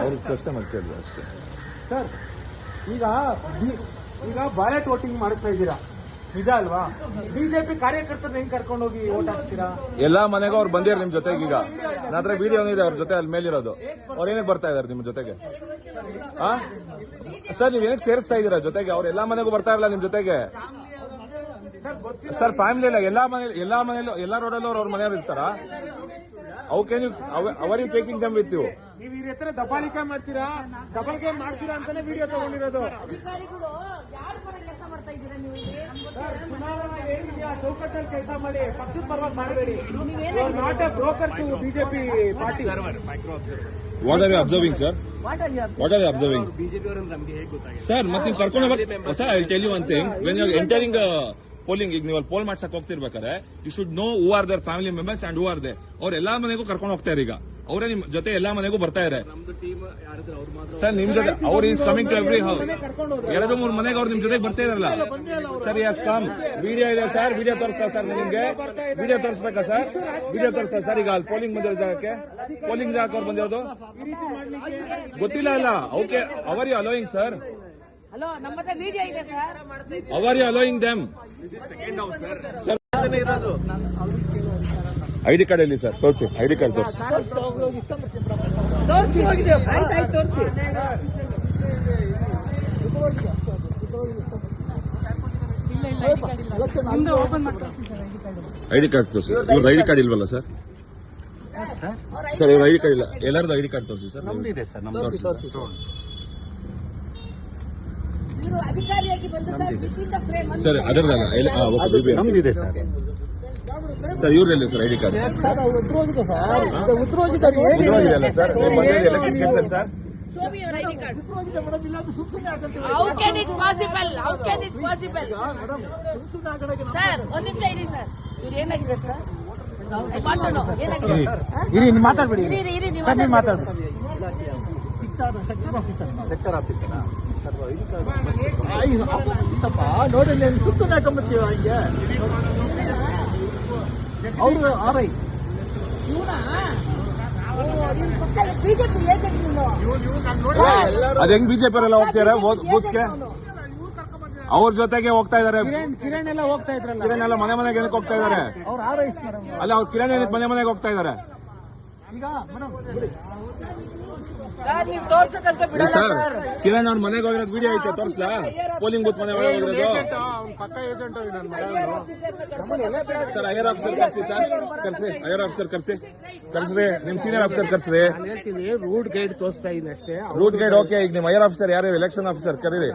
ಅವ್ರಿಗೆ ಪ್ರಶ್ನೆ ಮಾಡ್ತಿದ್ರು ಅಷ್ಟೇ. ಸರ್ ಈಗ ಈಗ ಬ್ಯಾಲೆಟ್ ವೋಟಿಂಗ್ ಮಾಡ್ತಾ ಇದ್ದೀರಾ? ನಿಜ ಅಲ್ವಾ? ಬಿಜೆಪಿ ಕಾರ್ಯಕರ್ತರನ್ನ ಹೆಂಗ್ ಕರ್ಕೊಂಡು ಹೋಗಿ ವೋಟ್ ಹಾಕ್ತೀರಾ? ಎಲ್ಲಾ ಮನೆಗೂ ಅವ್ರು ಬಂದಿರ ನಿಮ್ ಜೊತೆಗೆ ಈಗ. ನನ್ನ ಹತ್ರ ವಿಡಿಯೋ ಇದೆ ಅವ್ರ ಜೊತೆ ಅಲ್ಲಿ ಮೇಲಿರೋದು. ಅವ್ರು ಏನಕ್ಕೆ ಬರ್ತಾ ಇದಾರೆ ನಿಮ್ ಜೊತೆಗೆ? ಸರ್ ನೀವ್ ಏನಕ್ಕೆ ಸೇರಿಸ್ತಾ ಇದೀರಾ ಜೊತೆಗೆ? ಅವ್ರು ಎಲ್ಲಾ ಮನೆಗೂ ಬರ್ತಾ ಇರಲ್ಲ ನಿಮ್ ಜೊತೆಗೆ. ಸರ್ ಗೊತ್ತಿಲ್ಲ. ಸರ್ ಫ್ಯಾಮಿಲಿ ಎಲ್ಲ ಎಲ್ಲಾ ಮನೆ ಎಲ್ಲಾ ಮನೆಯಲ್ಲೂ ಎಲ್ಲಾ ರೋಡಲ್ಲೂ ಅವ್ರ ಮನೆಯವ್ರು ಇರ್ತಾರ? ಅವು can you are you taking them with you ನೀವು ಈ ಹತ್ರ ದಬಾಲಿಕೆ ಮಾಡ್ತೀರಾ? ದಬ್ಬಾಳಿಕೆ ಮಾಡ್ತೀರಾ ಅಂತಾನೆ ವಿಡಿಯೋ ತಗೊಂಡಿರೋದು. ಅಧಿಕಾರಿಗಳು ಯಾರು ಪರ ಕೆಲಸ ಮಾಡ್ತಾ ಇದ್ದೀರಾ ನೀವು ಇಲ್ಲಿ? ಸರ್ ಚುನಾವಣಾ ಏನಿದೆಯಾ ಚೌಕಟ್ಟಲ್ಲಿ ಕೆಲಸ ಮಾಡಿ ಪಕ್ಷದ ಪರವಾಗಿ ಮಾಡಬೇಡಿ. Not a broker to BJP party. What are you observing sir what are you observing sir ಮತ್ತೆ ನೀವು ಕರ್ಕೊಂಡು sir I tell you one thing when you entering polling ಈಗ ನೀವು ಪೋಲ್ ಮಾಡ್ಸಕ್ ಹೋಗ್ತಿರ್ಬೇಕಾದ್ರೆ you should know who are their family members and who are they ಅವ್ರ ಎಲ್ಲಾ ಮನೆಗೂ ಕರ್ಕೊಂಡು ಹೋಗ್ತಾರೆ ಈಗ. ಅವರೇ ನಿಮ್ ಜೊತೆ ಎಲ್ಲಾ ಮನೆಗೂ ಬರ್ತಾ ಇದೆ ಸರ್ ನಿಮ್ ಜೊತೆ ಅವ್ರ is coming to every house ಎರಡು ಮೂರು ಮನೆಗೆ ಅವ್ರು ನಿಮ್ ಜೊತೆಗೆ ಬರ್ತಾ ಇದಾರಲ್ಲ. ಸರ್ ಎಸ್ ಕಮ್ ವಿಡಿಯೋ ಇದೆ ಸರ್ ವಿಡಿಯೋ ತೋರಿಸ್ತಾ ಸರ್ ನಿಮ್ಗೆ. ವಿಡಿಯೋ ತೋರಿಸ್ಬೇಕಾ ಸರ್? ವಿಡಿಯೋ ತೋರಿಸ್ತಾ ಸರ್ ಈಗ ಅಲ್ಲಿ ಪೋಲಿಂಗ್ ಬಂದಿರೋ ಜಾಗಕ್ಕೆ. ಪೋಲಿಂಗ್ ಜಾಗಕ್ಕೆ ಅವ್ರು ಬಂದಿರೋದು? ಗೊತ್ತಿಲ್ಲ ಅಲ್ಲ okay are you allowing sir hello ನಮ್ಮ ಹತ್ರ ವಿಡಿಯೋ ಇದೆ sir. Are you allowing them sir ID card ಇಲ್ಲಿ ಸರ್? ತೋರಿಸಿ ಐಡಿ ಕಾರ್ಡ್ ತೋರಿಸಿ. ಐಡಿ ಕಾರ್ಡ್ ತೋರಿಸಿ. ಇವ್ರದ್ದು ಐಡಿ ಕಾರ್ಡ್ ಇಲ್ವಲ್ಲ ಸರ್? ಸರ್? ಇವ್ರ ಐಡಿ ಕಾರ್ಡ್ ಇಲ್ಲ. ಎಲ್ಲರದ್ದು ಐಡಿ ಕಾರ್ಡ್ ತೋರಿಸಿ ಸರ್. ನಮ್ದಿದೆ ಸರ್ ನಮ್ದು ತೋರಿಸಿ. ಅಧಿಕಾರಿಯಾಗಿ ಬಂದು ಸರ್ ಬಿಸಿಯಿಂದ ಫ್ರೇಮ್ ಸರ್ ಅದರದಲ್ಲ. ನಮ್ದಿದೆ ಸರ್. ಸರ್ ಇವ್ರದಲ್ಲ ಸರ್ ಐಡಿ ಕಾರ್ಡ್? ಸರ್ ನೀವು sir? How can it possible? Sir ಒಂದ್ ನಿಮಿಷ ಇರಿ ಸರ್. ಇವ್ರು ಏನಾಗಿದೆ ಸರ್? ಇರಿ. ಮಾತಾಡ್ಬೇಡಿ. ಇರಿ ಇರಿ ನೀವು ನೀವು ಮಾತಾಡ್ಬೇಡಿ. ಸೆಕ್ಟರ್ ಆಫೀಸರಾ ನೋಡಿ ಸುತ್ತನೆ ಹಾಕೊಂಬತ್ತೀವ ಹಿಂಗೆ? ಅವರು ಆರೈ ಬಿಜೆಪಿ ಏಜೆಂಟ್ ಹೆಂಗ್ ಬಿಜೆಪಿ ಅವರೆಲ್ಲ ಹೋಗ್ತಾರೆ ಬೂತ್ಗೆ? ಅವ್ರ. ಜೊತೆಗೆ ಹೋಗ್ತಾ ಇದಾರೆ. ಕಿರಣ್ ಎಲ್ಲ ಹೋಗ್ತಾ ಇದ್ರಲ್ಲ. ಕಿರಣ್ ಎಲ್ಲ ಮನೆ ಮನೆಗೆ ಏನಕ್ಕೆ ಹೋಗ್ತಾ ಇದಾರೆ? ಅಲ್ಲ ಅವ್ರು ಕಿರಣ್ ಏನಕ್ಕೆ ಮನೆ ಮನೆಗೆ ಹೋಗ್ತಾ ಇದಾರೆ? ಸರ್ ಕಿರಣ್ ಅವ್ರ ಮನೆಗೆ ಹೋಗಿರೋದು ವಿಡಿಯೋ ಐತೆ ತೋರಿಸ್ಲಾ? ಪೋಲಿಂಗ್ ಬೂತ್ ಮನೆ ಒಳಗೆ ಹೋಗಿರೋದು ಪಕ್ಕ ಏಜೆಂಟ್ ಸರ್ ಹೈಯರ್ ಆಫೀಸರ್ ಕರ್ಸಿ ಸರ್. ಕರ್ಸಿ ಹೈಯರ್ ಆಫೀಸರ್ ಕರ್ಸಿ. ಕರ್ಸ್ರಿ ನಿಮ್ ಸೀನಿಯರ್ ಆಫೀಸರ್ ಕರ್ಸ್ರಿ. ಹೇಳ್ತೀನಿ ರೂಟ್ ಗೈಡ್ ತೋರಿಸ್ತಾ ಇದ್ದೀನಿ ಅಷ್ಟೇ. ರೂಟ್ ಗೈಡ್ ಓಕೆ ಈಗ ನಿಮ್ ಹೈಯರ್ ಆಫೀಸರ್ ಯಾರು? ಎಲೆಕ್ಷನ್ ಆಫೀಸರ್ ಕರೀರಿ.